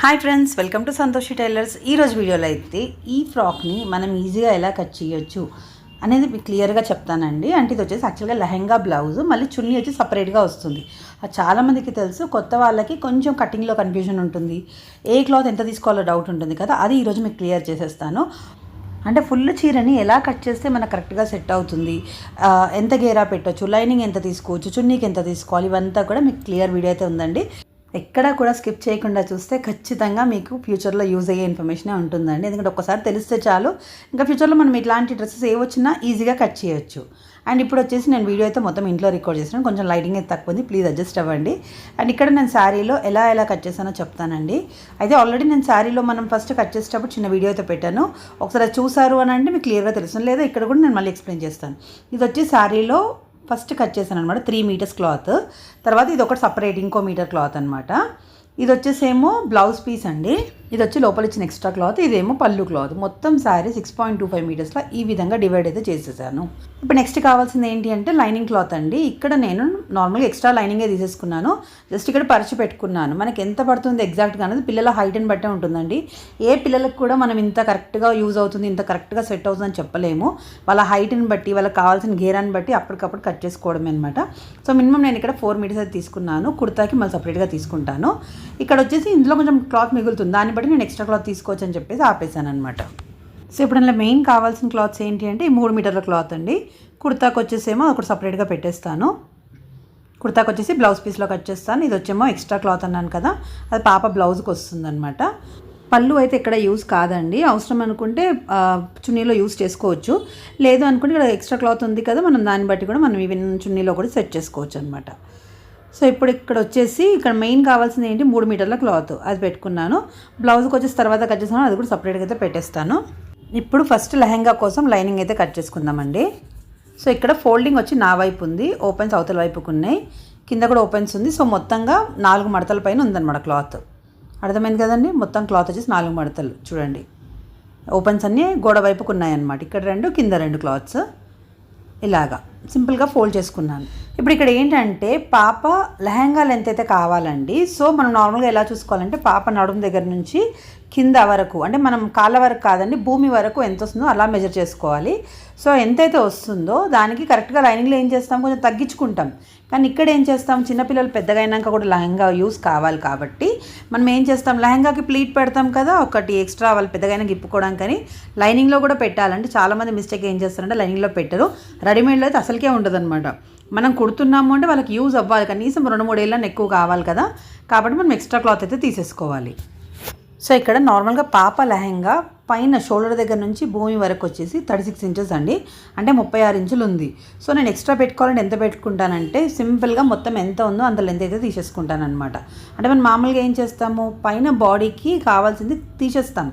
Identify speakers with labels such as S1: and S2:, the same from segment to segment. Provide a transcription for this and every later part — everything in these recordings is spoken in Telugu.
S1: Hi friends welcome to Santoshi tailors. ఈరోజు వీడియోలో అయితే ఈ ఫ్రాక్ని మనం ఈజీగా ఎలా కట్ చేయొచ్చు అనేది మీకు క్లియర్గా చెప్తానండి. అంటే ఇది వచ్చేసి యాక్చువల్గా లెహెంగా బ్లౌజ్ మళ్ళీ చున్నీ వచ్చి సపరేట్గా వస్తుంది. అది చాలామందికి తెలుసు కొత్త వాళ్ళకి కొంచెం కటింగ్లో కన్ఫ్యూజన్ ఉంటుంది. ఏ క్లాత్ ఎంత తీసుకోవాలో డౌట్ ఉంటుంది కదా అది ఈరోజు మీకు క్లియర్ చేసేస్తాను. అంటే ఫుల్ చీరని ఎలా కట్ చేస్తే మనకు కరెక్ట్గా సెట్ అవుతుంది? ఎంత గేరా పెట్టవచ్చు లైనింగ్ ఎంత తీసుకోవచ్చు? చున్నీకి ఎంత తీసుకోవాలి? ఇవంతా కూడా మీకు క్లియర్ వీడియో అయితే ఉందండి. ఎక్కడా కూడా స్కిప్ చేయకుండా చూస్తే ఖచ్చితంగా మీకు ఫ్యూచర్లో యూజ్ అయ్యే ఇన్ఫర్మేషనే ఉంటుందండి. ఎందుకంటే ఒకసారి తెలిస్తే చాలు. ఇంకా ఫ్యూచర్లో మనం ఇట్లాంటి డ్రెస్సెస్ ఏ వచ్చినా ఈజీగా కట్ చేయొచ్చు. అండ్ ఇప్పుడు వచ్చేసి నేను వీడియో అయితే మొత్తం ఇంట్లో రికార్డ్ చేసాను కొంచెం లైటింగ్ అయితే తక్కువ ఉంది. ప్లీజ్ అడ్జస్ట్ అవ్వండి. అండ్ ఇక్కడ నేను శారీలో ఎలా ఎలా కట్ చేశానో చెప్తానండి. అయితే ఆల్రెడీ నేను శారీలో మనం ఫస్ట్ కట్ చేసేటప్పుడు చిన్న వీడియో అయితే పెట్టాను. ఒకసారి చూసారు అని అంటే మీకు క్లియర్గా తెలుస్తుంది. లేదా ఇక్కడ కూడా నేను మళ్ళీ ఎక్స్ప్లెయిన్ చేస్తాను. ఇది వచ్చి శారీలో ఫస్ట్ కట్ చేశాను అనమాట త్రీ మీటర్స్ క్లాత్ తర్వాత ఇది ఒకటి సపరేట్ ఇంకో మీటర్ క్లాత్ అనమాట ఇది వచ్చేసేమో బ్లౌజ్ పీస్ అండి. ఇది వచ్చి లోపల ఇచ్చిన ఎక్స్ట్రా క్లాత్ ఇదేమో పళ్ళు క్లాత్ మొత్తం sari six point two five మీటర్స్లో ఈ విధంగా డివైడ్ అయితే చేసేసాను. ఇప్పుడు నెక్స్ట్ కావాల్సింది ఏంటి అంటే లైనింగ్ క్లాత్ అండి. ఇక్కడ నేను నార్మల్గా ఎక్స్ట్రా లైనింగే తీసేసుకున్నాను. జస్ట్ ఇక్కడ పరిచి పెట్టుకున్నాను. మనకి ఎంత పడుతుంది ఎగ్జాక్ట్గా అనేది పిల్లల హైట్ని బట్టే ఉంటుందండి. ఏ పిల్లలకు కూడా మనం ఇంత కరెక్ట్గా యూజ్ అవుతుంది ఇంత కరెక్ట్గా సెట్ అవుతుందని చెప్పలేము. వాళ్ళ హైట్ని బట్టి వాళ్ళకి కావాల్సిన గేరాన్ని బట్టి అప్పటికప్పుడు కట్ చేసుకోవడమే అనమాట సో మినిమం నేను ఇక్కడ ఫోర్ మీటర్స్ అయితే తీసుకున్నాను. కుర్తాకి మళ్ళీ సపరేట్గా తీసుకుంటాను. ఇక్కడ వచ్చేసి ఇందులో కొంచెం క్లాత్ మిగులుతుంది. దాన్ని కాబట్టి నేను ఎక్స్ట్రా క్లాత్ తీసుకోవచ్చు అని చెప్పేసి ఆపేసాను అనమాట సో ఇప్పుడు అందులో మెయిన్ కావాల్సిన క్లాత్స్ ఏంటి అంటే ఈ మూడు మీటర్ల క్లాత్ అండి. కుర్తాకి వచ్చేసేమో ఒకటి సపరేట్గా పెట్టేస్తాను. కుర్తాకి వచ్చేసి బ్లౌజ్ పీస్లో కట్ చేస్తాను. ఇది వచ్చేమో ఎక్స్ట్రా క్లాత్ అన్నాను కదా అది పాప బ్లౌజ్కి వస్తుందన్నమాట. పళ్ళు అయితే ఇక్కడ యూస్ కాదండి. అవసరం అనుకుంటే చున్నీలో యూస్ చేసుకోవచ్చు. లేదు అనుకుంటే ఇక్కడ ఎక్స్ట్రా క్లాత్ ఉంది కదా మనం దాన్ని బట్టి కూడా మనం ఈవెన్ చున్నీలో కూడా సెట్ చేసుకోవచ్చు అనమాట సో ఇప్పుడు ఇక్కడ వచ్చేసి ఇక్కడ మెయిన్ కావాల్సింది ఏంటి? మూడు మీటర్ల క్లాత్ అది పెట్టుకున్నాను. బ్లౌజ్కి వచ్చేసి తర్వాత కట్ చేస్తాను. అది కూడా సపరేట్గా అయితే పెట్టేస్తాను. ఇప్పుడు ఫస్ట్ లెహెంగా కోసం లైనింగ్ అయితే కట్ చేసుకుందామండి. సో ఇక్కడ ఫోల్డింగ్ వచ్చి నా వైపు ఉంది. ఓపెన్స్ అవతల వైపుకు ఉన్నాయి. కింద కూడా ఓపెన్స్ ఉంది. సో మొత్తంగా నాలుగు మడతల పైన ఉందన్నమాట క్లాత్. అర్థమైంది కదండి? మొత్తం క్లాత్ వచ్చేసి నాలుగు మడతలు. చూడండి. ఓపెన్స్ అన్నీ గోడ వైపుకు ఉన్నాయన్నమాట. ఇక్కడ రెండు కింద రెండు క్లాత్స్. ఇలాగా. సింపుల్గా ఫోల్డ్ చేసుకున్నాను. ఇప్పుడు ఇక్కడ ఏంటంటే పాప లెహంగా లెంత్ అయితే కావాలండి. సో మనం నార్మల్గా ఎలా చూసుకోవాలంటే పాప నడుము దగ్గర నుంచి కింద వరకు అంటే మనం కాళ్ళ వరకు కాదండి భూమి వరకు ఎంత వస్తుందో అలా మెజర్ చేసుకోవాలి. సో ఎంతైతే వస్తుందో దానికి కరెక్ట్గా లైనింగ్లో ఏం చేస్తాం? కొంచెం తగ్గించుకుంటాం. కానీ ఇక్కడ ఏం చేస్తాం? చిన్నపిల్లలు పెద్దగా అయినాక కూడా లెహంగా యూస్ కావాలి కాబట్టి మనం ఏం చేస్తాం? లెహంగాకి ప్లీట్ పెడతాం కదా ఒకటి ఎక్స్ట్రా వాళ్ళు పెద్దగా గిప్పుకోవడం ఇప్పుకోవడానికి కానీ లైనింగ్లో కూడా పెట్టాలంటే చాలామంది మిస్టేక్ ఏం చేస్తారంటే లైనింగ్లో పెట్టరు. రెడీమేడ్లో అయితే అసలుకే ఉండదన్నమాట. మనం కుడుతున్నాము అంటే వాళ్ళకి యూజ్ అవ్వాలి. కనీసం రెండు మూడేళ్ళని ఎక్కువ కావాలి కదా. కాబట్టి మనం ఎక్స్ట్రా క్లాత్ అయితే తీసేసుకోవాలి. సో ఇక్కడ నార్మల్గా పాప లెహంగా పైన షోల్డర్ దగ్గర నుంచి భూమి వరకు వచ్చేసి థర్టీ సిక్స్ ఇంచెస్ అండి. అంటే ముప్పై ఆరు ఇంచులు ఉంది. సో నేను ఎక్స్ట్రా పెట్టుకోవాలంటే ఎంత పెట్టుకుంటానంటే సింపుల్గా మొత్తం ఎంత ఉందో అంత లెంత్ అయితే తీసేసుకుంటాను అనమాట అంటే మనం మామూలుగా ఏం చేస్తాము? పైన బాడీకి కావాల్సింది తీసేస్తాం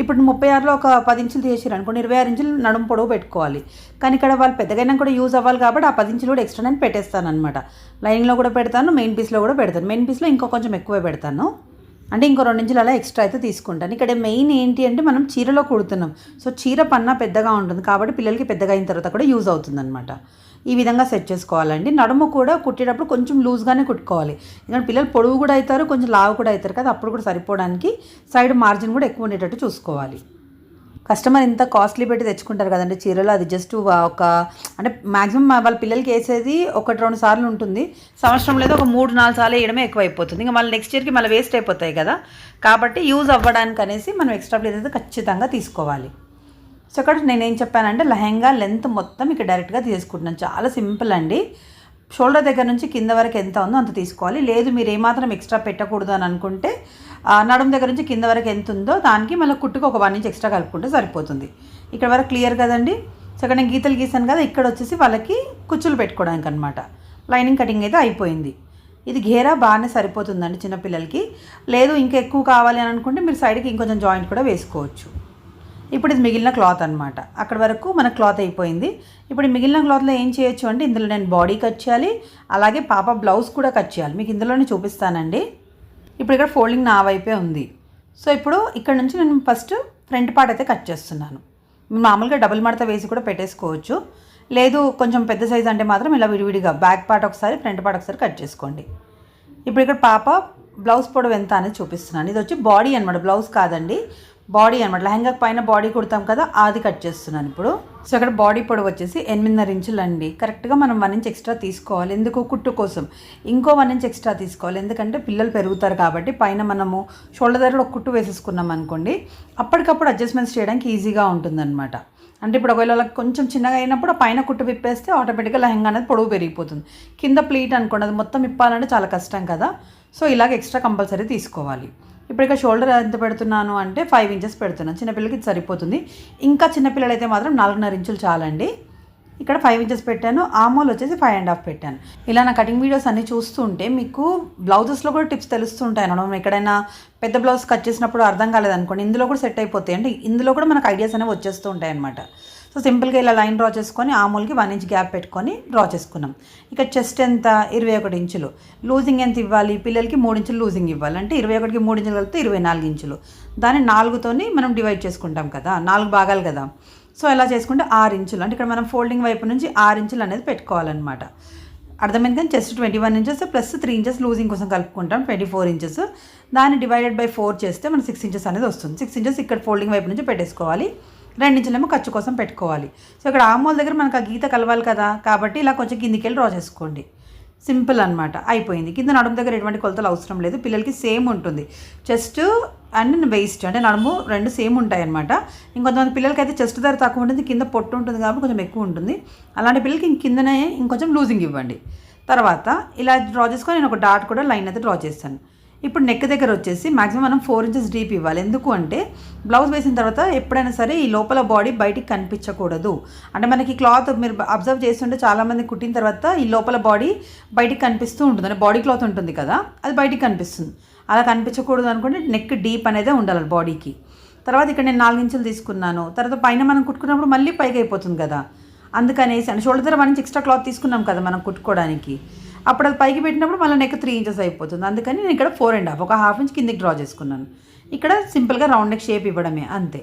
S1: ఇప్పుడు ముప్పై ఆరులో ఒక పది ఇంచులు తీసేసారు అనుకోండి ఇరవై ఆరు ఇంచులు నడుము పొడవు పెట్టుకోవాలి. కానీ ఇక్కడ వాళ్ళు పెద్దగైనా కూడా యూజ్ అవ్వాలి కాబట్టి ఆ పది ఇంచులు కూడా ఎక్స్ట్రా నేను పెట్టేస్తాను అనమాట లైనింగ్లో కూడా పెడతాను మెయిన్ పీస్లో కూడా పెడతాను. మెయిన్ పీస్లో ఇంకో కొంచెం ఎక్కువ పెడతాను. అంటే ఇంకో రెండు ఇంచులు అలా ఎక్స్ట్రా అయితే తీసుకుంటాను. ఇక్కడ మెయిన్ ఏంటి అంటే మనం చీరలో కుడుతున్నాం. సో చీర పన్నా పెద్దగా ఉంటుంది కాబట్టి పిల్లలకి పెద్దగా అయిన తర్వాత కూడా యూజ్ అవుతుందన్నమాట. ఈ విధంగా సెట్ చేసుకోవాలండి. నడుము కూడా కుట్టేటప్పుడు కొంచెం లూజ్గానే కుట్టుకోవాలి. ఎందుకంటే పిల్లలు పొడవు కూడా అవుతారు కొంచెం లావు కూడా అవుతారు కదా అప్పుడు కూడా సరిపోవడానికి సైడ్ మార్జిన్ కూడా ఎక్కువ ఉండేటట్టు చూసుకోవాలి. కస్టమర్ ఇంత కాస్ట్లీ పెట్టి తెచ్చుకుంటారు కదండి చీరలు అది జస్ట్ ఒక అంటే మాక్సిమం వాళ్ళ పిల్లలకి వేసేది ఒకటి రెండు సార్లు ఉంటుంది. సంవత్సరం లేదు ఒక మూడు నాలుగు సార్లు వేయడమే ఎక్కువ అయిపోతుంది ఇంకా మళ్ళీ నెక్స్ట్ ఇయర్కి మళ్ళీ వేస్ట్ అయిపోతాయి కదా. కాబట్టి యూజ్ అవ్వడానికి అనేసి మనం ఎక్స్ట్రా ప్లేస్ అయితే ఖచ్చితంగా తీసుకోవాలి. సో ఇక్కడ నేనేం చెప్పానంటే లెహంగా లెంత్ మొత్తం ఇక్కడ డైరెక్ట్గా తీసుకుంటున్నాను. చాలా సింపుల్ అండి. షోల్డర్ దగ్గర నుంచి కింద వరకు ఎంత ఉందో అంత తీసుకోవాలి. లేదు మీరు ఏమాత్రం ఎక్స్ట్రా పెట్టకూడదు అని అనుకుంటే నడుము దగ్గర నుంచి కింద వరకు ఎంత ఉందో దానికి మళ్ళీ కుట్టుకు ఒక వన్ ఇంచ్ ఎక్స్ట్రా కలుపుకుంటే సరిపోతుంది. ఇక్కడ వరకు క్లియర్ కదండి? సో ఇక్కడ నేను గీతలు గీసాను కదా ఇక్కడ వచ్చేసి వాళ్ళకి కుచ్చులు పెట్టుకోవడానికి అనమాట లైనింగ్ కటింగ్ అయితే అయిపోయింది. ఇది ఘేరా బాగానే సరిపోతుందండి చిన్నపిల్లలకి. లేదు ఇంకా ఎక్కువ కావాలి అని అనుకుంటే మీరు సైడ్కి ఇంకొంచెం జాయింట్ కూడా వేసుకోవచ్చు. ఇప్పుడు ఇది మిగిలిన క్లాత్ అనమాట అక్కడ వరకు మన క్లాత్ అయిపోయింది. ఇప్పుడు మిగిలిన క్లాత్లో ఏం చేయొచ్చు అంటే ఇందులో నేను బాడీ కట్ చేయాలి అలాగే పాప బ్లౌజ్ కూడా కట్ చేయాలి. మీకు ఇందులోనే చూపిస్తానండి. ఇప్పుడు ఇక్కడ ఫోల్డింగ్ నా వైపే ఉంది. సో ఇప్పుడు ఇక్కడ నుంచి నేను ఫస్ట్ ఫ్రంట్ పార్ట్ అయితే కట్ చేస్తున్నాను. మామూలుగా డబుల్ మడత వేసి కూడా పెట్టేసుకోవచ్చు. లేదు కొంచెం పెద్ద సైజ్ అంటే మాత్రం ఇలా విడివిడిగా బ్యాక్ పార్ట్ ఒకసారి ఫ్రంట్ పార్ట్ ఒకసారి కట్ చేసుకోండి. ఇప్పుడు ఇక్కడ పాప బ్లౌజ్ పొడవు ఎంత అనేది చూపిస్తున్నాను. ఇది వచ్చి బాడీ అనమాట బ్లౌజ్ కాదండి. బాడీ అనమాట లెహంగా పైన బాడీ కుడతాం కదా అది కట్ చేస్తున్నాను ఇప్పుడు. సో ఇక్కడ బాడీ పొడవు వచ్చేసి ఎనిమిదిన్నర ఇంచులు అండి కరెక్ట్గా మనం వన్ ఇంచ్ ఎక్స్ట్రా తీసుకోవాలి. ఎందుకు? కుట్టు కోసం. ఇంకో వన్ ఇంచ్ ఎక్స్ట్రా తీసుకోవాలి. ఎందుకంటే పిల్లలు పెరుగుతారు కాబట్టి పైన మనము షోల్డర్ దగ్గర ఒక కుట్టు వేసేసుకున్నాం అనుకోండి అప్పటికప్పుడు అడ్జస్ట్మెంట్స్ చేయడానికి ఈజీగా ఉంటుందన్నమాట. అంటే ఇప్పుడు ఒకవేళ వాళ్ళకి కొంచెం చిన్నగా అయినప్పుడు పైన కుట్టు విప్పేస్తే ఆటోమేటిక్గా లెహంగా అనేది పొడవు పెరిగిపోతుంది. కింద ప్లీట్ అనుకోండి అది మొత్తం ఇప్పాలంటే చాలా కష్టం కదా. సో ఇలాగ ఎక్స్ట్రా కంపల్సరీ తీసుకోవాలి. ఇప్పుడు ఇక షోల్డర్ ఎంత పెడుతున్నాను అంటే ఫైవ్ ఇంచెస్ పెడుతున్నాను. చిన్నపిల్లలకి ఇది సరిపోతుంది. ఇంకా చిన్నపిల్లలు అయితే మాత్రం నాలుగున్నర ఇంచులు చాలండి. ఇక్కడ ఫైవ్ ఇంచెస్ పెట్టాను. ఆమోల్ వచ్చేసి ఫైవ్ అండ్ హాఫ్ పెట్టాను. ఇలా నా కటింగ్ వీడియోస్ అన్నీ చూస్తుంటే మీకు బ్లౌజెస్లో కూడా టిప్స్ తెలుస్తుంటాయి. అన్నమాట మనం ఎక్కడైనా పెద్ద బ్లౌజ్ కట్ చేసినప్పుడు అర్థం కాలేదనుకోండి ఇందులో కూడా సెట్ అయిపోతాయి. అంటే ఇందులో కూడా మనకు ఐడియాస్ అనేవి వచ్చేస్తూ ఉంటాయి అనమాట సో సింపుల్గా ఇలా లైన్ డ్రా చేసుకొని ఆమూలకి వన్ ఇంచ్ గ్యాప్ పెట్టుకొని డ్రా చేసుకున్నాం. ఇక చెస్ట్ ఎంత? ఇరవై ఒకటి ఇంచులు. లూజింగ్ ఎంత ఇవ్వాలి? పిల్లలకి మూడు ఇంచులు లూజింగ్ ఇవ్వాలి. అంటే ఇరవై ఒకటికి మూడు ఇంచులు కలిపితే ఇరవై నాలుగు ఇంచులు. దాన్ని నాలుగుతోని మనం డివైడ్ చేసుకుంటాం కదా. నాలుగు భాగాలు కదా. సో ఎలా చేసుకుంటే ఆరు ఇంచులు. అంటే ఇక్కడ మనం ఫోల్డింగ్ వైపు నుంచి ఆరు ఇంచులు అనేది పెట్టుకోవాలన్నమాట. అర్థమైంది కానీ chest twenty one inches plus three inches losing కోసం కలుపుకుంటాం. ట్వంటీ ఫోర్ ఇంచెస్ దాన్ని డివైడెడ్ బై ఫోర్ చేస్తే మనం సిక్స్ ఇంచెస్ అనేది వస్తుంది. సిక్స్ ఇంచెస్ ఇక్కడ ఫోల్డింగ్ వైపు నుంచి పెట్టేసుకోవాలి. రెండించలేమో ఖర్చు కోసం పెట్టుకోవాలి. సో ఇక్కడ ఆమోల దగ్గర మనకు ఆ గీత కలవాలి కదా కాబట్టి ఇలా కొంచెం కిందికి వెళ్ళి డ్రా చేసుకోండి. సింపుల్ అనమాట అయిపోయింది. కింద నడుము దగ్గర ఎటువంటి కొలతలు అవసరం లేదు. పిల్లలకి సేమ్ ఉంటుంది. చెస్ట్ అండ్ వేస్ట్ అంటే నడుము రెండు సేమ్ ఉంటాయి అనమాట ఇంకొంతమంది పిల్లలకి అయితే చెస్ట్ ధర తక్కువ ఉంటుంది కింద పొట్టు ఉంటుంది కాబట్టి కొంచెం ఎక్కువ ఉంటుంది. అలాంటి పిల్లలకి ఇంక కిందనే ఇంకొంచెం లూజింగ్ ఇవ్వండి. తర్వాత ఇలా డ్రా చేసుకొని నేను ఒక డాట్ కూడా లైన్ అయితే డ్రా చేస్తాను. ఇప్పుడు నెక్ దగ్గర వచ్చేసి మాక్సిమం మనం ఫోర్ ఇంచెస్ డీప్ ఇవ్వాలి. ఎందుకు అంటే బ్లౌజ్ వేసిన తర్వాత ఎప్పుడైనా సరే ఈ లోపల బాడీ బయటికి కనిపించకూడదు. అంటే మనకి క్లాత్ మీరు అబ్జర్వ్ చేస్తుంటే చాలామంది కుట్టిన తర్వాత ఈ లోపల బాడీ బయటికి కనిపిస్తూ ఉంటుంది. అంటే బాడీ క్లాత్ ఉంటుంది కదా అది బయటికి కనిపిస్తుంది. అలా కనిపించకూడదు అనుకుంటే నెక్ డీప్ అనేదే ఉండాలి బాడీకి తర్వాత ఇక్కడ నేను నాలుగు ఇంచులు తీసుకున్నాను. తర్వాత పైన మనం కుట్టుకున్నప్పుడు మళ్ళీ పైకి అయిపోతుంది కదా. అందుకనేసి అంటే షోల్డర్ దగ్గర వన్ ఇంచ్ ఎక్స్ట్రా క్లాత్ తీసుకున్నాం కదా మనం కుట్టుకోవడానికి. అప్పుడు అది పైకి పెట్టినప్పుడు మళ్ళీ నెక్ త్రీ ఇంచెస్ అయిపోతుంది. అందుకని నేను ఇక్కడ ఫోర్ అండ్ హాఫ్ ఒక హాఫ్ ఇంచ్ కిందికి డ్రా చేసుకున్నాను. ఇక్కడ సింపుల్గా రౌండ్ నెక్ షేప్ ఇవ్వడమే అంతే.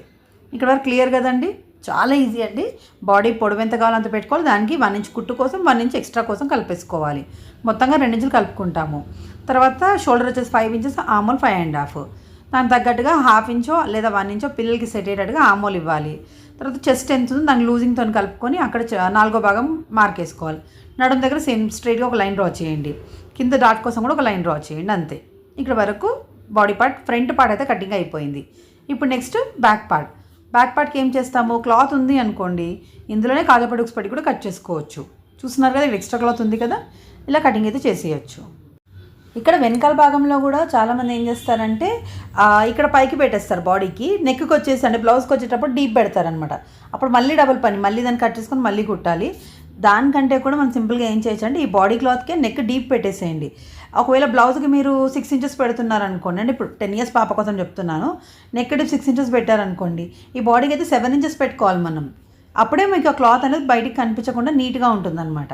S1: ఇక్కడ వరకు క్లియర్ కదండి? చాలా ఈజీ అండి. బాడీ పొడవు ఎంత కావాలో అంత పెట్టుకోవాలి. దానికి వన్ ఇంచ్ కుట్టు కోసం వన్ ఇంచ్ ఎక్స్ట్రా కోసం కలిపేసుకోవాలి. మొత్తంగా రెండు ఇంచులు కలుపుకుంటాము. తర్వాత షోల్డర్ వచ్చేసి ఫైవ్ ఇంచెస్ ఆమోల్ ఫైవ్ అండ్ హాఫ్ దానికి తగ్గట్టుగా హాఫ్ ఇంచో లేదా వన్ ఇంచో పిల్లలకి సెట్ అయ్యేటట్టుగా ఆమోల్ ఇవ్వాలి. తర్వాత చెస్ట్ ఎంత ఉందో దానికి లూజింగ్తో కలుపుకొని అక్కడ నాలుగో భాగం మార్కేసుకోవాలి నడుం దగ్గర సేమ్ స్ట్రైట్గా ఒక లైన్ డ్రా చేయండి. కింద డాట్ కోసం కూడా ఒక లైన్ డ్రా చేయండి అంతే. ఇక్కడ వరకు బాడీ పార్ట్ ఫ్రంట్ పార్ట్ అయితే కటింగ్ అయిపోయింది. ఇప్పుడు నెక్స్ట్ బ్యాక్ పార్ట్ బ్యాక్ పార్ట్కి ఏం చేస్తాము? క్లాత్ ఉంది అనుకోండి. ఇందులోనే కాజాపడి ఉక్స్పట్టి కూడా కట్ చేసుకోవచ్చు. చూస్తున్నారు కదా ఎక్స్ట్రా క్లాత్ ఉంది కదా. ఇలా కటింగ్ అయితే చేసేయచ్చు. ఇక్కడ వెనకాల భాగంలో కూడా చాలామంది ఏం చేస్తారంటే ఇక్కడ పైకి పెట్టేస్తారు బాడీకి నెక్కి వచ్చేసి అంటే బ్లౌజ్కి వచ్చేటప్పుడు డీప్ పెడతారనమాట అప్పుడు మళ్ళీ డబుల్ పని మళ్ళీ దాన్ని కట్ చేసుకొని మళ్ళీ కుట్టాలి. దానికంటే కూడా మనం సింపుల్గా ఏం చేయొచ్చు అంటే ఈ బాడీ క్లాత్కే నెక్ డీప్ పెట్టేసేయండి. ఒకవేళ బ్లౌజ్కి మీరు సిక్స్ ఇంచెస్ పెడుతున్నారు అనుకోండి అంటే ఇప్పుడు టెన్ ఇయర్స్ పాప కోసం చెప్తున్నాను నెక్ డీప్ సిక్స్ ఇంచెస్ పెట్టారనుకోండి ఈ బాడీకి అయితే సెవెన్ ఇంచెస్ పెట్టుకోవాలి మనం. అప్పుడే మీకు ఆ క్లాత్ అనేది బయటికి కనిపించకుండా నీట్గా ఉంటుందన్నమాట.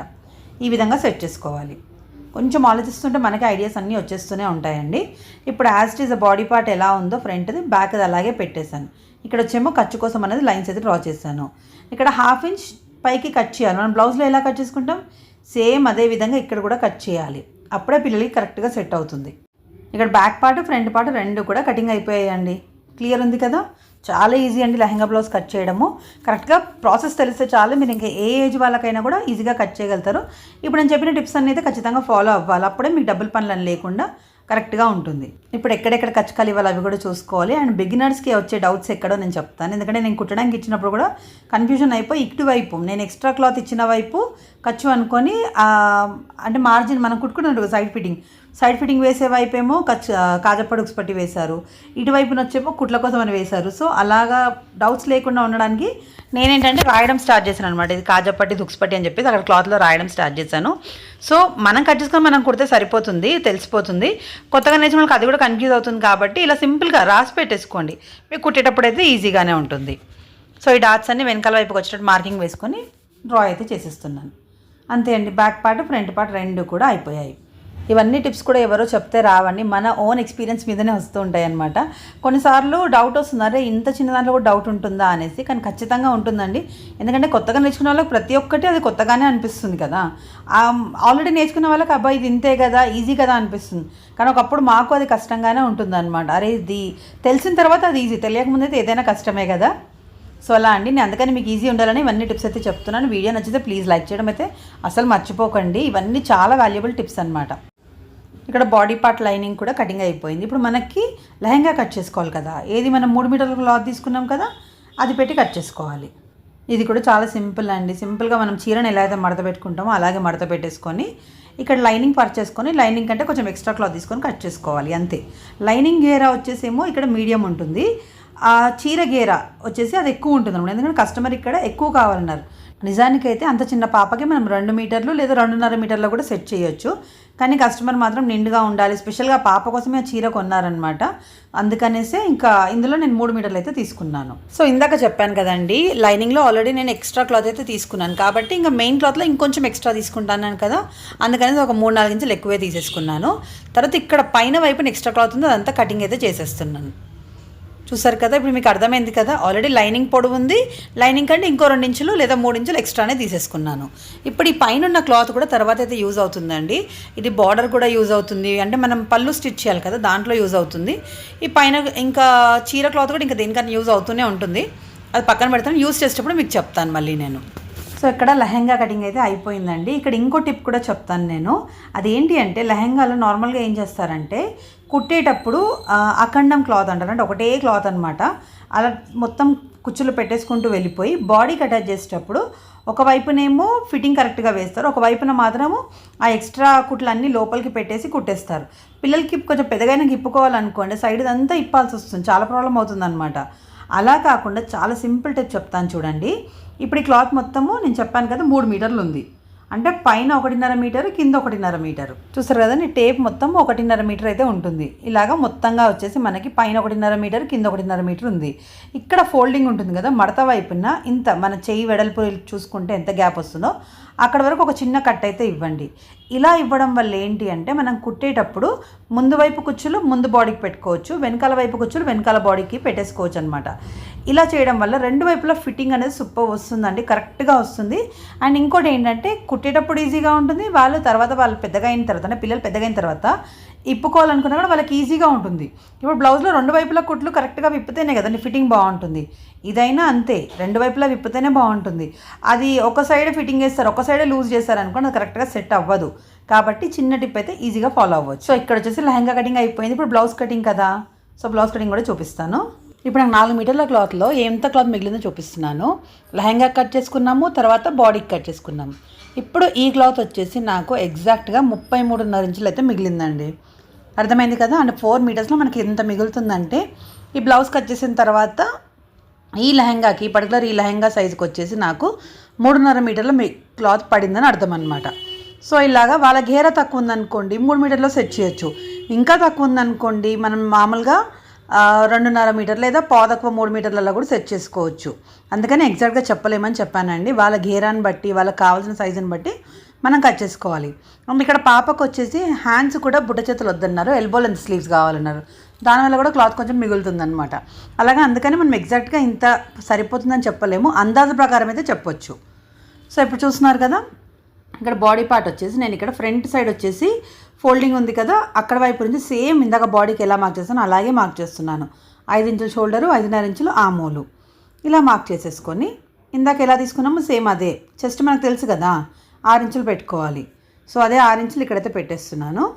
S1: ఈ విధంగా సెట్ చేసుకోవాలి. కొంచెం ఆలోచిస్తుంటే మనకి ఐడియాస్ అన్నీ వచ్చేస్తూనే ఉంటాయండి. ఇప్పుడు as it is body part ఎలా ఉందో ఫ్రంట్ది బ్యాక్ది అలాగే పెట్టేశాను. ఇక్కడ వచ్చేమో ఖర్చు కోసం అనేది లైన్స్ అయితే డ్రా చేశాను. ఇక్కడ హాఫ్ ఇంచ్ పైకి కట్ చేయాలి. మనం బ్లౌజ్లో ఎలా కట్ చేసుకుంటాం? సేమ్ అదే విధంగా ఇక్కడ కూడా కట్ చేయాలి. అప్పుడే పిల్లలకి కరెక్ట్గా సెట్ అవుతుంది. ఇక్కడ బ్యాక్ పార్ట్ ఫ్రంట్ పార్ట్ రెండు కూడా కటింగ్ అయిపోయాయండి. క్లియర్ ఉంది కదా? చాలా ఈజీ అండి లెహంగా బ్లౌజ్ కట్ చేయడము. కరెక్ట్గా ప్రాసెస్ తెలిస్తే చాలు. మీరు ఇంకా ఏ ఏజ్ వాళ్ళకైనా కూడా ఈజీగా కట్ చేయగలుగుతారు. ఇప్పుడు నేను చెప్పిన టిప్స్ అన్నీ అయితే ఖచ్చితంగా ఫాలో అవ్వాలి. అప్పుడే మీకు డబుల్ పనులు లేకుండా కరెక్ట్గా ఉంటుంది. ఇప్పుడు ఎక్కడెక్కడ కచ్చకాలు ఇవ్వాలి అవి కూడా చూసుకోవాలి. అండ్ బిగినర్స్కి వచ్చే డౌట్స్ ఎక్కడో నేను చెప్తాను. ఎందుకంటే నేను కుట్టడానికి ఇచ్చినప్పుడు కూడా కన్ఫ్యూజన్ అయిపోయి ఇటు వైపు నేను ఎక్స్ట్రా క్లాత్ ఇచ్చిన వైపు ఖర్చు అనుకొని అంటే మార్జిన్ మనం కుట్టుకున్నాడు సైడ్ ఫిట్టింగ్. సైడ్ ఫిట్టింగ్ వేసే వైపు ఏమో కచ్ కాజపడుక్స్ పట్టి వేశారు. ఇటువైపున వచ్చేమో కుట్ల కోసం అని వేశారు. సో అలాగా డౌట్స్ లేకుండా ఉండడానికి నేనేంటంటే రాయడం స్టార్ట్ చేశాను అనమాట ఇది కాజపట్టి దుక్స్పట్టి అని చెప్పేసి అక్కడ క్లాత్లో రాయడం స్టార్ట్ చేశాను. సో మనం కట్ చేసుకొని మనం కుడితే సరిపోతుంది తెలిసిపోతుంది. కొత్తగా నేర్చిన వాళ్ళకి అది కూడా కన్ఫ్యూజ్ అవుతుంది కాబట్టి ఇలా సింపుల్గా రాసి పెట్టేసుకోండి. మీకు కుట్టేటప్పుడు అయితే ఈజీగానే ఉంటుంది. సో ఈ డాట్స్ అన్ని వెనకాల వైపుకి వచ్చేటట్టు మార్కింగ్ వేసుకొని డ్రా అయితే చేసేస్తున్నాను. అంతే అండి. బ్యాక్ పార్ట్ ఫ్రంట్ పార్ట్ రెండు కూడా అయిపోయాయి. ఇవన్నీ టిప్స్ కూడా ఎవరో చెప్తే రావండి. మన ఓన్ ఎక్స్పీరియన్స్ మీదనే వస్తూ ఉంటాయి అనమాట కొన్నిసార్లు డౌట్ వస్తుంది. అరే ఇంత చిన్న దాంట్లో కూడా డౌట్ ఉంటుందా అనేసి కానీ ఖచ్చితంగా ఉంటుందండి. ఎందుకంటే కొత్తగా నేర్చుకున్న వాళ్ళకి ప్రతి ఒక్కటి అది కొత్తగానే అనిపిస్తుంది కదా. ఆల్రెడీ నేర్చుకున్న వాళ్ళకి అబ్బాయి ఇది ఇంతే కదా ఈజీ కదా అనిపిస్తుంది. కానీ ఒకప్పుడు మాకు అది కష్టంగానే ఉంటుంది అనమాట అరే ఇది తెలిసిన తర్వాత అది ఈజీ తెలియకముందు అయితే ఏదైనా కష్టమే కదా. సో అలా అండి. నేను అందుకని మీకు ఈజీ ఉండాలని ఇవన్నీ టిప్స్ అయితే చెప్తున్నాను. వీడియో నచ్చితే ప్లీజ్ లైక్ చేయడం అయితే అసలు మర్చిపోకండి. ఇవన్నీ చాలా వాల్యుబుల్ టిప్స్ అనమాట ఇక్కడ బాడీ పార్ట్ లైనింగ్ కూడా కటింగ్ అయిపోయింది. ఇప్పుడు మనకి లెహంగా కట్ చేసుకోవాలి కదా. ఏది మనం మూడు మీటర్ల క్లాత్ తీసుకున్నాం కదా అది పెట్టి కట్ చేసుకోవాలి. ఇది కూడా చాలా సింపుల్ అండి. సింపుల్గా మనం చీరను ఎలా అయితే మడత పెట్టుకుంటామో అలాగే మడత పెట్టేసుకొని ఇక్కడ లైనింగ్ పర్చేసుకొని లైనింగ్ కంటే కొంచెం ఎక్స్ట్రా క్లాత్ తీసుకొని కట్ చేసుకోవాలి. అంతే. లైనింగ్ గేరా వచ్చేసేమో ఇక్కడ మీడియం ఉంటుంది. ఆ చీర గేర వచ్చేసి అది ఎక్కువ ఉంటుంది అనమాట. ఎందుకంటే కస్టమర్ ఇక్కడ ఎక్కువ కావాలన్నారు. నిజానికైతే అంత చిన్న పాపకి మనం రెండు మీటర్లు లేదా రెండున్నర మీటర్లు కూడా సెట్ చేయొచ్చు. కానీ కస్టమర్ మాత్రం నిండుగా ఉండాలి. స్పెషల్గా పాప కోసమే ఆ చీర కొన్నారనమాట. అందుకనేసే ఇంకా ఇందులో నేను మూడు మీటర్లు అయితే తీసుకున్నాను. సో ఇందాక చెప్పాను కదండి లైనింగ్లో ఆల్రెడీ నేను ఎక్స్ట్రా క్లాత్ అయితే తీసుకున్నాను. కాబట్టి ఇంకా మెయిన్ క్లాత్లో ఇంకొంచెం ఎక్స్ట్రా తీసుకుంటాను కదా. అందుకనేసి ఒక మూడు నాలుగు ఇంచులు ఎక్కువే తీసేసుకున్నాను. తర్వాత ఇక్కడ పైన వైపున ఎక్స్ట్రా క్లాత్ ఉంది. అదంతా కటింగ్ అయితే చేసేస్తున్నాను. చూసారు కదా ఇప్పుడు మీకు అర్థమైంది కదా ఆల్రెడీ లైనింగ్ పొడవు ఉంది. లైనింగ్ కంటే ఇంకో రెండు ఇంచులు లేదా మూడు ఇంచులు ఎక్స్ట్రానే తీసేసుకున్నాను. ఇప్పుడు ఈ పైన ఉన్న క్లాత్ కూడా తర్వాత అయితే యూజ్ అవుతుందండి. ఇది బార్డర్ కూడా యూజ్ అవుతుంది. అంటే మనం పళ్ళు స్టిచ్ చేయాలి కదా దాంట్లో యూజ్ అవుతుంది. ఈ పైన ఇంకా చీర క్లాత్ కూడా ఇంకా దేనికన్నా యూజ్ అవుతూనే ఉంటుంది. అది పక్కన పెడతాను. యూజ్ చేసేటప్పుడు మీకు చెప్తాను మళ్ళీ నేను. సో ఇక్కడ లెహంగా కటింగ్ అయితే అయిపోయిందండి. ఇక్కడ ఇంకో టిప్ కూడా చెప్తాను నేను. అదేంటి అంటే లెహంగాలో నార్మల్గా ఏం చేస్తారంటే కుట్టేటప్పుడు అఖండం క్లాత్ అంటారు. అంటే ఒకటే క్లాత్ అనమాట అలా మొత్తం కుచ్చులు పెట్టేసుకుంటూ వెళ్ళిపోయి బాడీకి అటాచ్ చేసేటప్పుడు ఒకవైపునేమో ఫిట్టింగ్ కరెక్ట్గా వేస్తారు. ఒకవైపున మాత్రము ఆ ఎక్స్ట్రా కుట్లన్నీ లోపలికి పెట్టేసి కుట్టేస్తారు. పిల్లలకి కొంచెం పెద్దగైనా ఇప్పుకోవాలనుకోండి సైడ్ అంతా ఇప్పాల్సి వస్తుంది. చాలా ప్రాబ్లం అవుతుంది అనమాట అలా కాకుండా చాలా సింపుల్ టిప్ చెప్తాను చూడండి. ఇప్పుడు ఈ క్లాత్ మొత్తము నేను చెప్పాను కదా మూడు మీటర్లు ఉంది. అంటే పైన ఒకటిన్నర మీటర్ కింద ఒకటిన్నర మీటర్. చూసారు కదండి టేప్ మొత్తం ఒకటిన్నర మీటర్ అయితే ఉంటుంది. ఇలాగా మొత్తంగా వచ్చేసి మనకి పైన ఒకటిన్నర మీటర్ కింద ఒకటిన్నర మీటర్ ఉంది. ఇక్కడ ఫోల్డింగ్ ఉంటుంది కదా మడత వైపున ఇంత మన చేయి వెడల్పు చూసుకుంటే ఎంత గ్యాప్ వస్తుందో అక్కడ వరకు ఒక చిన్న కట్ అయితే ఇవ్వండి. ఇలా ఇవ్వడం వల్ల ఏంటి అంటే మనం కుట్టేటప్పుడు ముందు వైపు కుచ్చులు ముందు బాడీకి పెట్టుకోవచ్చు వెనకాల వైపు కుచ్చులు వెనకాల బాడీకి పెట్టేసుకోవచ్చు అనమాట ఇలా చేయడం వల్ల రెండు వైపులా ఫిట్టింగ్ అనేది సూపర్ వస్తుందండి కరెక్ట్గా వస్తుంది. అండ్ ఇంకోటి ఏంటంటే కుట్టేటప్పుడు ఈజీగా ఉంటుంది వాళ్ళు తర్వాత వాళ్ళు పెద్దగా అయిన తర్వాత అంటే పిల్లలు పెద్దగా అయిన తర్వాత ఇప్పుకోవాలనుకున్నా కూడా వాళ్ళకి ఈజీగా ఉంటుంది. ఇప్పుడు బ్లౌజ్లో రెండు వైపులా కుట్లు కరెక్ట్గా విప్పితేనే కదండి ఫిట్టింగ్ బాగుంటుంది. ఇదైనా అంతే రెండు వైపులా విప్పితేనే బాగుంటుంది. అది ఒక సైడ్ ఫిట్టింగ్ చేస్తారు ఒక సైడే లూజ్ చేస్తారు అనుకోండి అది కరెక్ట్గా సెట్ అవ్వదు. కాబట్టి చిన్న టిప్ అయితే ఈజీగా ఫాలో అవ్వచ్చు. సో ఇక్కడ వచ్చేసి లెహంగా కటింగ్ అయిపోయింది. ఇప్పుడు బ్లౌజ్ కటింగ్ కదా. సో బ్లౌజ్ కటింగ్ కూడా చూపిస్తాను. ఇప్పుడు నాకు నాలుగు మీటర్ల క్లాత్లో ఎంత క్లాత్ మిగిలిందో చూపిస్తున్నాను. లెహంగా కట్ చేసుకున్నాము తర్వాత బాడీకి కట్ చేసుకున్నాము. ఇప్పుడు ఈ క్లాత్ వచ్చేసి నాకు ఎగ్జాక్ట్గా ముప్పై మూడున్నర ఇంచులు అయితే మిగిలిందండి. అర్థమైంది కదా? అండ్ ఫోర్ మీటర్స్లో మనకి ఎంత మిగులుతుందంటే ఈ బ్లౌజ్ కట్ చేసిన తర్వాత ఈ లెహంగాకి పర్టికులర్ ఈ లెహంగా సైజుకి వచ్చేసి నాకు మూడున్నర మీటర్ల మీ క్లాత్ పడిందని అర్థం అనమాట సో ఇలాగా వాళ్ళ గేర తక్కువ ఉందనుకోండి మూడు మీటర్లో సెట్ చేయొచ్చు. ఇంకా తక్కువ ఉందనుకోండి మనం మామూలుగా రెండున్నర మీటర్ లేదా పాదక్కువ మూడు మీటర్లలో కూడా సెట్ చేసుకోవచ్చు. అందుకని ఎగ్జాక్ట్గా చెప్పలేమని చెప్పానండి. వాళ్ళ గేరాన్ని బట్టి వాళ్ళకి కావాల్సిన సైజుని బట్టి మనం కట్ చేసుకోవాలి. ఇక్కడ పాపకు వచ్చేసి హ్యాండ్స్ కూడా బుట్ట చేతులు వద్దన్నారు ఎల్బో లెంత్ స్లీవ్స్ కావాలన్నారు. దానివల్ల కూడా క్లాత్ కొంచెం మిగులుతుంది అనమాట అలాగే అందుకని మనం ఎగ్జాక్ట్గా ఇంత సరిపోతుందని చెప్పలేము. అందాజ ప్రకారం అయితే చెప్పొచ్చు. సో ఇప్పుడు చూస్తున్నారు కదా ఇక్కడ బాడీ పార్ట్ వచ్చేసి నేను ఇక్కడ ఫ్రంట్ సైడ్ వచ్చేసి ఫోల్డింగ్ ఉంది కదా అక్కడ వైపు నుంచి సేమ్ ఇందాక బాడీకి ఎలా మార్క్ చేస్తానో అలాగే మార్క్ చేస్తున్నాను. ఐదు ఇంచుల షోల్డరు ఐదున్నర ఇంచులు ఆమోలు ఇలా మార్క్ చేసేసుకొని ఇందాక ఎలా తీసుకున్నామో సేమ్ అదే. చెస్ట్ మనకు తెలుసు కదా ఆరించులు పెట్టుకోవాలి. సో అదే ఆరించులు ఇక్కడైతే పెట్టేస్తున్నాను.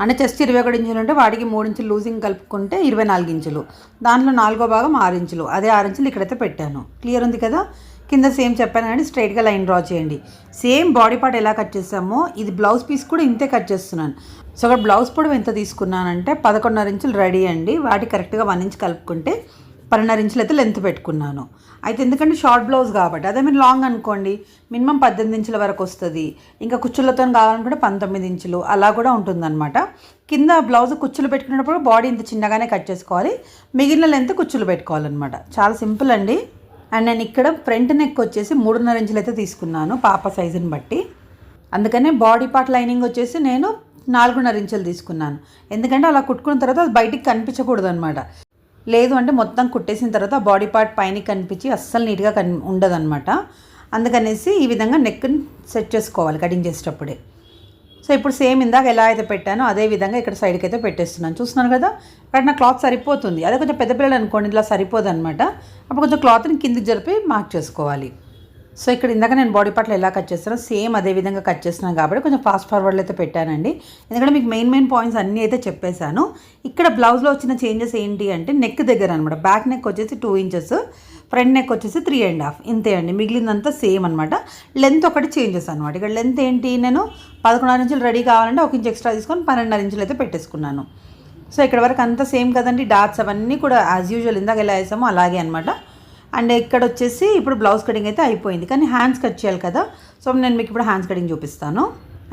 S1: అంటే చెస్ట్ ఇరవై ఒకటి ఇంచులు ఉంటే వాడికి మూడు ఇంచులు లూజింగ్ కలుపుకుంటే ఇరవై నాలుగు ఇంచులు. దాంట్లో నాలుగో భాగం ఆరు ఇంచులు అదే ఆరు ఇంచులు ఇక్కడైతే పెట్టాను. క్లియర్ ఉంది కదా? కింద సేమ్ చెప్పాను కానీ స్ట్రైట్గా లైన్ డ్రా చేయండి. సేమ్ బాడీ పార్ట్ ఎలా కట్ చేసామో ఇది బ్లౌజ్ పీస్ కూడా ఇంతే కట్ చేస్తున్నాను. సో అక్కడ బ్లౌజ్ పొడవు ఎంత తీసుకున్నానంటే పదకొండున్నర ఇంచులు రెడీ అండి. వాటి కరెక్ట్గా వన్ ఇంచ్ కలుపుకుంటే పన్నెండున్నర ఇంచులు అయితే లెంత్ పెట్టుకున్నాను. అయితే ఎందుకంటే షార్ట్ బ్లౌజ్ కాబట్టి అదే మీరు లాంగ్ అనుకోండి మినిమం పద్దెనిమిది ఇంచుల వరకు వస్తుంది. ఇంకా కుచ్చులతో కావాలనుకుంటే పంతొమ్మిది ఇంచులు అలా కూడా ఉంటుందన్నమాట. కింద బ్లౌజ్ కుచ్చులు పెట్టుకున్నప్పుడు బాడీ ఇంత చిన్నగానే కట్ చేసుకోవాలి. మిగిలిన లెంత్ కుచ్చులు పెట్టుకోవాలన్నమాట. చాలా సింపుల్ అండి. అండ్ నేను ఇక్కడ ఫ్రంట్ నెక్ వచ్చేసి మూడున్నర ఇంచులు అయితే తీసుకున్నాను పాప సైజుని బట్టి. అందుకనే బాడీ పార్ట్ లైనింగ్ వచ్చేసి నేను నాలుగున్నర ఇంచులు తీసుకున్నాను. ఎందుకంటే అలా కుట్టుకున్న తర్వాత అది బయటికి కనిపించకూడదు అనమాట లేదు అంటే మొత్తం కుట్టేసిన తర్వాత బాడీ పార్ట్ పైన కనిపించి అస్సలు నీట్గా కన్ ఉండదన్నమాట. అందుకనేసి ఈ విధంగా నెక్ని సెట్ చేసుకోవాలి కటింగ్ చేసేటప్పుడే. సో ఇప్పుడు సేమ్ ఇందాక ఎలా అయితే పెట్టానో అదే విధంగా ఇక్కడ సైడ్కి అయితే పెట్టేస్తున్నాను. చూస్తున్నాను కదా? ఇక్కడ నా క్లాత్ సరిపోతుంది. అదే కొంచెం పెద్ద పిల్లలు అనుకోండి ఇలా సరిపోదు అనమాట అప్పుడు కొంచెం క్లాత్ని కిందికి జరిపి మార్క్ చేసుకోవాలి. సో ఇక్కడ ఇందాక నేను బాడీ పార్ట్లు ఎలా కట్ చేస్తానో సేమ్ అదే విధంగా కట్ చేస్తున్నాను కాబట్టి కొంచెం ఫాస్ట్ ఫార్వర్డ్లో అయితే పెట్టానండి. ఎందుకంటే మీకు మెయిన్ మెయిన్ పాయింట్స్ అన్నీ అయితే చెప్పేశాను. ఇక్కడ బ్లౌజ్లో వచ్చిన చేంజెస్ ఏంటి అంటే నెక్ దగ్గర అనమాట బ్యాక్ నెక్ వచ్చేసి టూ ఇంచెస్ ఫ్రంట్ నెక్ వచ్చేసి త్రీ అండ్ హాఫ్ ఇంతే అండి. మిగిలిందంతా సేమ్ అనమాట లెంత్ ఒకటి చేంజెస్ అనమాట ఇక్కడ లెంత్ ఏంటి? నేను పదకొండున్నర ఇంచులు రెడీ కావాలంటే ఒక ఇంచు ఎక్స్ట్రా తీసుకొని పన్నెండున్నర ఇంచులు అయితే పెట్టేసుకున్నాను. సో ఇక్కడ వరకు అంతా సేమ్ కదండి. డాట్స్ అవన్నీ కూడా యాజ్ యూజువల్ ఇందాక ఎలా వేసామో అలాగే అనమాట అండ్ ఇక్కడ వచ్చేసి ఇప్పుడు బ్లౌజ్ కటింగ్ అయితే అయిపోయింది. కానీ హ్యాండ్స్ కట్ చేయాలి కదా. సో నేను మీకు ఇప్పుడు హ్యాండ్స్ కటింగ్ చూపిస్తాను.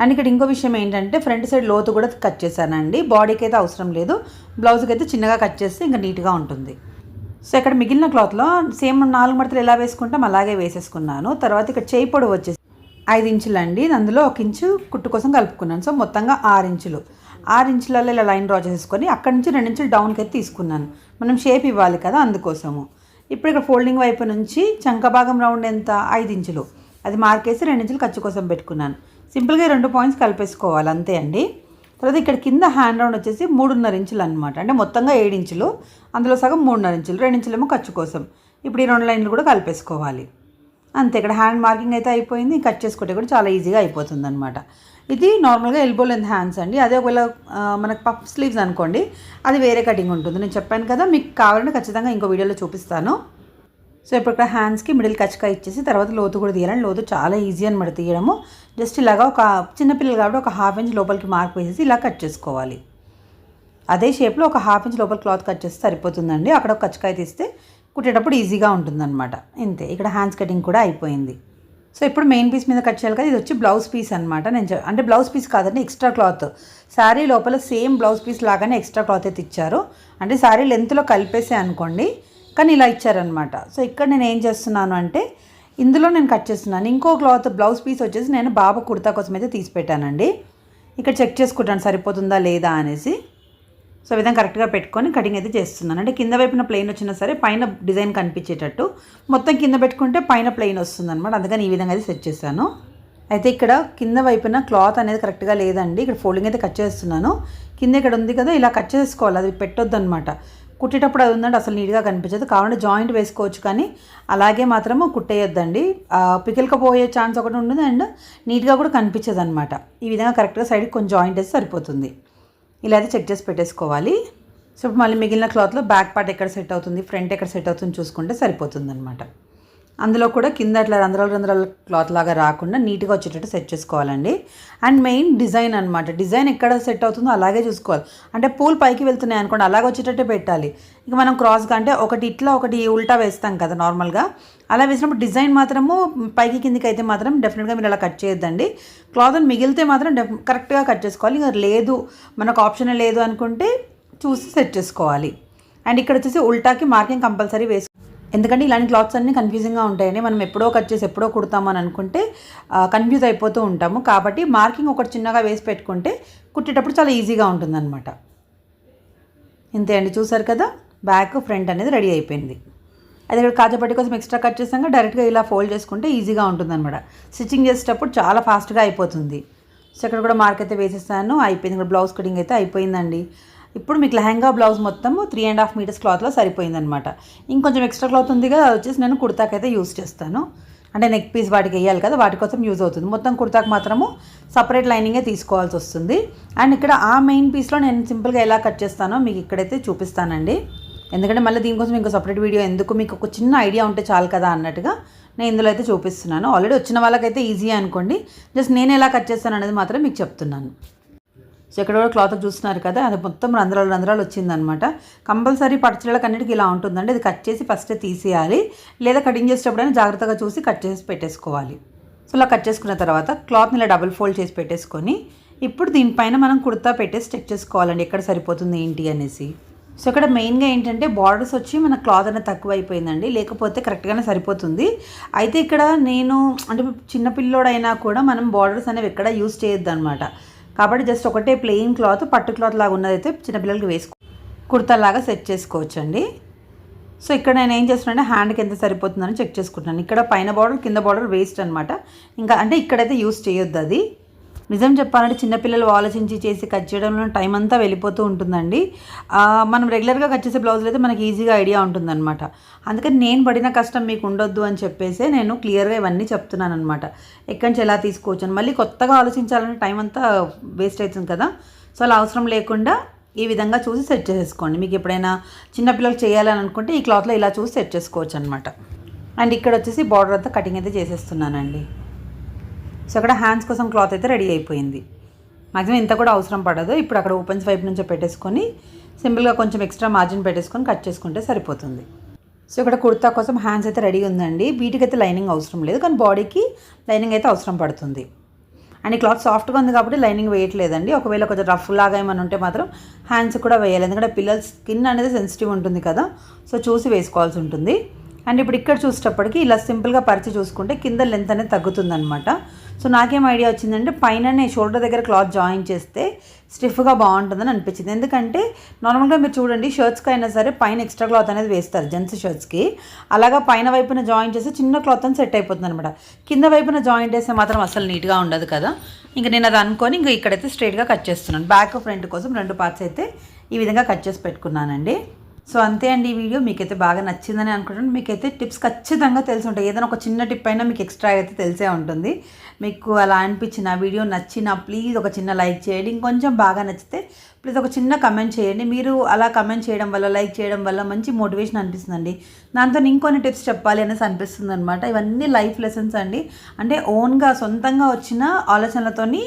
S1: అండ్ ఇక్కడ ఇంకో విషయం ఏంటంటే ఫ్రంట్ సైడ్ లోతు కూడా కట్ చేశానండి. బాడీకి అయితే అవసరం లేదు. బ్లౌజ్కి అయితే చిన్నగా కట్ చేస్తే ఇంకా నీట్గా ఉంటుంది. సో ఇక్కడ మిగిలిన క్లాత్లో సేమ్ నాలుగు మడతలు ఎలా వేసుకుంటాం అలాగే వేసేసుకున్నాను. తర్వాత ఇక్కడ చేయి పొడవు వచ్చేసి ఐదు ఇంచులు అండి. అందులో ఒక ఇంచు కుట్టు కోసం కలుపుకున్నాను. సో మొత్తంగా ఆరు ఇంచులు. ఆరు ఇంచులలో ఇలా లైన్ డ్రా చేసుకొని అక్కడి నుంచి రెండు ఇంచులు డౌన్కి అయితే తీసుకున్నాను. మనం షేప్ ఇవ్వాలి కదా అందుకోసము. ఇప్పుడు ఇక్కడ ఫోల్డింగ్ వైపు నుంచి చంక భాగం రౌండ్ ఎంత? ఐదు ఇంచులు. అది మార్కేసి రెండు ఇంచులు ఖర్చు కోసం పెట్టుకున్నాను. సింపుల్గా రెండు పాయింట్స్ కలిపేసుకోవాలి అంతే అండి. తర్వాత ఇక్కడ కింద హ్యాండ్ రౌండ్ వచ్చేసి మూడున్నర ఇంచులు అనమాట అంటే మొత్తంగా ఏడు ఇంచులు అందులో సగం మూడున్నర ఇంచులు రెండు ఇంచులేమో ఖర్చు కోసం. ఇప్పుడు ఈ రెండు లైన్లు కూడా కలిపేసుకోవాలి. అంతే ఇక్కడ హ్యాండ్ మార్కింగ్ అయితే అయిపోయింది కట్ చేసుకుంటే కూడా చాలా ఈజీగా అయిపోతుంది అనమాట ఇది నార్మల్గా ఎల్బో లెంత్ హ్యాండ్స్ అండి. అదే ఒకవేళ మనకు పఫ్ స్లీవ్స్ అనుకోండి అది వేరే కటింగ్ ఉంటుంది. నేను చెప్పాను కదా మీకు కావాలంటే ఖచ్చితంగా ఇంకో వీడియోలో చూపిస్తాను. సో ఇప్పుడు ఇక్కడ హ్యాండ్స్కి మిడిల్ కచ్చకా ఇచ్చేసి తర్వాత లోతు కూడా తీయాలని లోతు చాలా ఈజీ అనమాట తీయడము. జస్ట్ ఇలాగా ఒక చిన్నపిల్లలు కాబట్టి ఒక హాఫ్ ఇంచ్ లోపలికి మార్క్ వేసేసి ఇలా కట్ చేసుకోవాలి. అదే షేప్లో ఒక హాఫ్ ఇంచ్ లోపల క్లాత్ కట్ చేస్తే సరిపోతుందండి. అక్కడ ఒక కచ్చకాయ తీస్తే కుట్టేటప్పుడు ఈజీగా ఉంటుందన్నమాట. ఇంతే. ఇక్కడ హ్యాండ్స్ కటింగ్ కూడా అయిపోయింది. సో ఇప్పుడు మెయిన్ పీస్ మీద కట్ చేయాలి కదా ఇది వచ్చి బ్లౌజ్ పీస్ అనమాట నేను అంటే బ్లౌజ్ పీస్ కాదండి ఎక్స్ట్రా క్లాత్ శారీ లోపల సేమ్ బ్లౌజ్ పీస్ లాగానే ఎక్స్ట్రా క్లాత్ అయితే ఇచ్చారు. అంటే శారీ లెంత్లో కలిపేసే అనుకోండి కానీ ఇలా ఇచ్చారనమాట సో ఇక్కడ నేను ఏం చేస్తున్నాను అంటే ఇందులో నేను కట్ చేస్తున్నాను. ఇంకో క్లాత్ బ్లౌజ్ పీస్ వచ్చేసి నేను బాబు కుర్తా కోసం అయితే తీసి పెట్టానండి ఇక్కడ చెక్ చేసుకుంటాను సరిపోతుందా లేదా అనేసి. సో విధంగా కరెక్ట్గా పెట్టుకొని కటింగ్ అయితే చేస్తున్నాను. అంటే కింద వైపున ప్లెయిన్ వచ్చినా సరే పైన డిజైన్ కనిపించేటట్టు. మొత్తం కింద పెట్టుకుంటే పైన ప్లెయిన్ వస్తుంది అనమాట అందుకని ఈ విధంగా అయితే సెట్ చేశాను. అయితే ఇక్కడ కింద వైపున క్లాత్ అనేది కరెక్ట్గా లేదండి. ఇక్కడ ఫోల్డింగ్ అయితే కట్ చేస్తున్నాను. కింద ఇక్కడ ఉంది కదా ఇలా కట్ చేసుకోవాలి. అది పెట్టొద్దు అనమాట కుట్టేటప్పుడు అది ఉందంటే అసలు నీట్గా కనిపించదు. కావాలంటే జాయింట్ వేసుకోవచ్చు కానీ అలాగే మాత్రము కుట్టేయొద్దండి. ఆ, పికిల్కపోయే ఛాన్స్ ఒకటి ఉండదు అండ్ నీట్గా కూడా కనిపించదు అనమాట ఈ విధంగా కరెక్ట్గా సైడ్కి కొంచెం జాయింట్ వేస్తే సరిపోతుంది. ఇలా అయితే చెక్ చేసి పెట్టేసుకోవాలి. సో ఇప్పుడు మళ్ళీ మిగిలిన క్లాత్లో బ్యాక్ పార్ట్ ఎక్కడ సెట్ అవుతుంది ఫ్రంట్ ఎక్కడ సెట్ అవుతుంది చూసుకుంటే సరిపోతుంది అనమాట అందులో కూడా కింద అట్లా రంధ్రాలు రంధ్రాల క్లాత్ లాగా రాకుండా నీట్గా వచ్చేటట్టు సెట్ చేసుకోవాలండి. అండ్ మెయిన్ డిజైన్ అనమాట డిజైన్ ఎక్కడ సెట్ అవుతుందో అలాగే చూసుకోవాలి. అంటే పూలు పైకి వెళ్తున్నాయి అనుకోండి అలాగే వచ్చేటట్టే పెట్టాలి. ఇక మనం క్రాస్గా అంటే ఒకటి ఇట్లా ఒకటి ఉల్టా వేస్తాం కదా నార్మల్గా అలా వేసినప్పుడు డిజైన్ మాత్రము పైకి కిందికి అయితే మాత్రం డెఫినెట్గా మీరు అలా కట్ చేయొద్దండి. క్లాత్ మిగిలితే మాత్రం డెఫ్ కరెక్ట్గా కట్ చేసుకోవాలి. ఇంకా లేదు మనకు ఆప్షన్ లేదు అనుకుంటే చూసి సెట్ చేసుకోవాలి. అండ్ ఇక్కడ వచ్చేసి ఉల్టాకి మార్కింగ్ కంపల్సరీ వేసు ఎందుకంటే ఇలాంటి క్లాత్స్ అన్నీ కన్ఫ్యూజింగ్గా ఉంటాయండి. మనం ఎప్పుడో కట్ చేసి ఎప్పుడో కుడతామని అనుకుంటే కన్ఫ్యూజ్ అయిపోతూ ఉంటాము. కాబట్టి మార్కింగ్ ఒకటి చిన్నగా వేసి పెట్టుకుంటే కుట్టేటప్పుడు చాలా ఈజీగా ఉంటుందన్నమాట. ఇంతే అండి. చూసారు కదా? బ్యాక్ ఫ్రంట్ అనేది రెడీ అయిపోయింది. అది ఇక్కడ కాచపట్టి కోసం ఎక్స్ట్రా కట్ చేసాక డైరెక్ట్గా ఇలా ఫోల్డ్ చేసుకుంటే ఈజీగా ఉంటుందన్నమాట. స్టిచ్చింగ్ చేసేటప్పుడు చాలా ఫాస్ట్గా అయిపోతుంది. సో ఇక్కడ కూడా మార్క్ అయితే వేసేసాను అయిపోయింది ఇక్కడ బ్లౌజ్ కటింగ్ అయితే అయిపోయిందండి. ఇప్పుడు మీకు లెహంగా బ్లౌజ్ మొత్తం త్రీ అండ్ హాఫ్ మీటర్స్ క్లాత్లో సరిపోయిందనమాట ఇంకొంచెం ఎక్స్ట్రా క్లాత్ ఉంది కదా అది వచ్చేసి నేను కుర్తాకైతే యూస్ చేస్తాను. అంటే నెక్ పీస్ వాటికి వేయాలి కదా వాటి కోసం యూజ్ అవుతుంది. మొత్తం కుర్తాకు మాత్రము సపరేట్ లైనింగే తీసుకోవాల్సి వస్తుంది. అండ్ ఇక్కడ ఆ మెయిన్ పీస్లో నేను సింపుల్గా ఎలా కట్ చేస్తానో మీకు ఇక్కడైతే చూపిస్తానండి. ఎందుకంటే మళ్ళీ దీనికోసం ఇంకో సపరేట్ వీడియో ఎందుకు మీకు ఒక చిన్న ఐడియా ఉంటే చాలు కదా అన్నట్టుగా నేను ఇందులో అయితే చూపిస్తున్నాను. ఆల్రెడీ వచ్చిన వాళ్ళకైతే ఈజీ అనుకోండి. జస్ట్ నేను ఎలా కట్ చేస్తాను అనేది మాత్రం మీకు చెప్తున్నాను. సో ఎక్కడ కూడా క్లాత్ చూస్తున్నారు కదా అది మొత్తం రంధ్రాలు రంధ్రాలు వచ్చిందనమాట కంపల్సరీ పట్టుచీరలకు అన్నిటికీ ఇలా ఉంటుందండి. అది కట్ చేసి ఫస్ట్ తీసేయాలి. లేదా కటింగ్ చేసేటప్పుడైనా జాగ్రత్తగా చూసి కట్ చేసి పెట్టేసుకోవాలి. సో ఇలా కట్ చేసుకున్న తర్వాత క్లాత్ని ఇలా డబుల్ ఫోల్డ్ చేసి పెట్టేసుకొని ఇప్పుడు దీనిపైన మనం కుర్తా పెట్టేసి చెక్ చేసుకోవాలండి. ఎక్కడ సరిపోతుంది ఏంటి అనేసి. సో ఇక్కడ మెయిన్గా ఏంటంటే బార్డర్స్ వచ్చి మన క్లాత్ అనేది తక్కువ అయిపోయిందండి లేకపోతే కరెక్ట్గానే సరిపోతుంది. అయితే ఇక్కడ నేను అంటే చిన్నపిల్లోడైనా కూడా మనం బార్డర్స్ అనేవి ఎక్కడ యూజ్ చేయొద్దు అనమాట కాబట్టి జస్ట్ ఒకటే ప్లెయిన్ క్లాత్ పట్టు క్లాత్ లాగా ఉన్నదైతే చిన్నపిల్లలకి వేసుకో కుర్తా లాగా సెట్ చేసుకోవచ్చండి. సో ఇక్కడ నేను ఏం చేస్తున్నానంటే హ్యాండ్కి ఎంత సరిపోతుందని చెక్ చేసుకుంటున్నాను. ఇక్కడ పైన బార్డర్ కింద బార్డర్ వేస్ట్ అనమాట ఇంకా అంటే ఇక్కడైతే యూస్ చేయొద్దు అది నిజం చెప్పాలంటే చిన్నపిల్లలు ఆలోచించి చేసి కట్ చేయడంలో టైం అంతా వెళ్ళిపోతూ ఉంటుందండి. మనం రెగ్యులర్గా కట్ చేసే బ్లౌజులు అయితే మనకి ఈజీగా ఐడియా ఉంటుందన్నమాట. అందుకని నేను పడిన కష్టం మీకు ఉండొద్దు అని చెప్పేసి నేను క్లియర్గా ఇవన్నీ చెప్తున్నాను అనమాట ఎక్కడి నుంచి ఎలా తీసుకోవచ్చు అని. మళ్ళీ కొత్తగా ఆలోచించాలంటే టైం అంతా వేస్ట్ అవుతుంది కదా. సో అలా అవసరం లేకుండా ఈ విధంగా చూసి సెట్ చేసేసుకోండి. మీకు ఎప్పుడైనా చిన్నపిల్లలు చేయాలని అనుకుంటే ఈ క్లాత్లో ఇలా చూసి సెట్ చేసుకోవచ్చు అనమాట అండ్ ఇక్కడ వచ్చేసి బార్డర్ అంతా కటింగ్ అయితే చేసేస్తున్నానండి. సో అక్కడ హ్యాండ్స్ కోసం క్లాత్ అయితే రెడీ అయిపోయింది. మాక్సిమం ఇంత కూడా అవసరం పడదు. ఇప్పుడు అక్కడ ఓపెన్స్ వైపు నుంచో పెట్టేసుకొని సింపుల్గా కొంచెం ఎక్స్ట్రా మార్జిన్ పెట్టేసుకొని కట్ చేసుకుంటే సరిపోతుంది. సో ఇక్కడ కుర్తా కోసం హ్యాండ్స్ అయితే రెడీ ఉందండి. వీటికి అయితే లైనింగ్ అవసరం లేదు. కానీ బాడీకి లైనింగ్ అయితే అవసరం పడుతుంది. అండ్ ఈ క్లాత్ సాఫ్ట్గా ఉంది కాబట్టి లైనింగ్ వేయట్లేదండి. ఒకవేళ కొంచెం రఫ్ లాగా ఏమైనా ఉంటే మాత్రం హ్యాండ్స్ కూడా వేయాలి. ఎందుకంటే పిల్లల స్కిన్ అనేది సెన్సిటివ్ ఉంటుంది కదా. సో చూసి వేసుకోవాల్సి ఉంటుంది. అండ్ ఇప్పుడు ఇక్కడ చూసేటప్పటికి ఇలా సింపుల్గా పరిచి చూసుకుంటే కింద లెంత్ అనేది తగ్గుతుందనమాట సో నాకేం ఐడియా వచ్చిందంటే పైన షోల్డర్ దగ్గర క్లాత్ జాయిన్ చేస్తే స్టిఫ్గా బాగుంటుందని అనిపించింది. ఎందుకంటే నార్మల్గా మీరు చూడండి షర్ట్స్కి అయినా సరే పైన ఎక్స్ట్రా క్లాత్ అనేది వేస్తారు జెంట్స్ షర్ట్స్కి అలాగా పైన వైపున జాయిన్ చేస్తే చిన్న క్లాత్ అని సెట్ అయిపోతుంది అనమాట కింద వైపున జాయిన్ చేస్తే మాత్రం అసలు నీట్గా ఉండదు కదా. ఇంకా నేను అది అనుకొని ఇంకా ఇక్కడైతే స్ట్రైట్గా కట్ చేస్తున్నాను. బ్యాక్ ఫ్రంట్ కోసం రెండు పార్ట్స్ అయితే ఈ విధంగా కట్ చేసి పెట్టుకున్నానండి. సో అంతే అండి ఈ వీడియో. మీకైతే బాగా నచ్చిందని అనుకుంటున్నాను. మీకైతే టిప్స్ ఖచ్చితంగా తెలిసి ఉంటాయి. ఏదైనా ఒక చిన్న టిప్ అయినా మీకు ఎక్స్ట్రా అయితే తెలిసే ఉంటుంది. మీకు అలా అనిపించిన వీడియో నచ్చిన ప్లీజ్ ఒక చిన్న లైక్ చేయండి. ఇంకొంచెం బాగా నచ్చితే ప్లీజ్ ఒక చిన్న కమెంట్ చేయండి. మీరు అలా కమెంట్ చేయడం వల్ల లైక్ చేయడం వల్ల మంచి మోటివేషన్ అనిపిస్తుందండి. దాంతో ఇంకొన్ని టిప్స్ చెప్పాలి అనేసి అనిపిస్తుంది అనమాట ఇవన్నీ లైఫ్ లెసన్స్ అండి. అంటే ఓన్గా సొంతంగా వచ్చిన ఆలోచనలతోని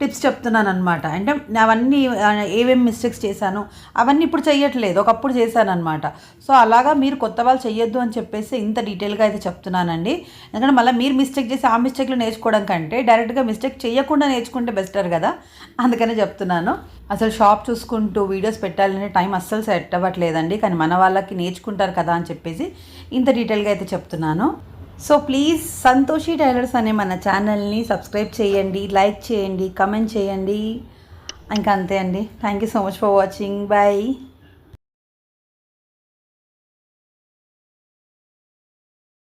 S1: టిప్స్ చెప్తున్నాను అనమాట అంటే అవన్నీ ఏమేమి మిస్టేక్స్ చేశాను అవన్నీ ఇప్పుడు చేయట్లేదు ఒకప్పుడు చేశాను అనమాట సో అలాగా మీరు కొత్త వాళ్ళు చెయ్యొద్దు అని చెప్పేసి ఇంత డీటెయిల్గా అయితే చెప్తున్నానండి. ఎందుకంటే మళ్ళీ మీరు మిస్టేక్ చేసి ఆ మిస్టేక్లు నేర్చుకోవడం కంటే డైరెక్ట్గా మిస్టేక్ చేయకుండా నేర్చుకుంటే బెస్టర్ కదా. అందుకనే చెప్తున్నాను. అసలు షాప్ చూసుకుంటూ వీడియోస్ పెట్టాలనే టైం అస్సలు సెట్ అవ్వట్లేదండి. కానీ మన వాళ్ళకి నేర్చుకుంటారు కదా అని చెప్పేసి ఇంత డీటెయిల్గా అయితే చెప్తున్నాను. సో ప్లీజ్ సంతోషి టైలర్స్ అనే మన ఛానల్ని సబ్స్క్రైబ్ చేయండి లైక్ చేయండి కమెంట్ చేయండి. ఇంకా అంతే అండి. Thank you so much for watching bye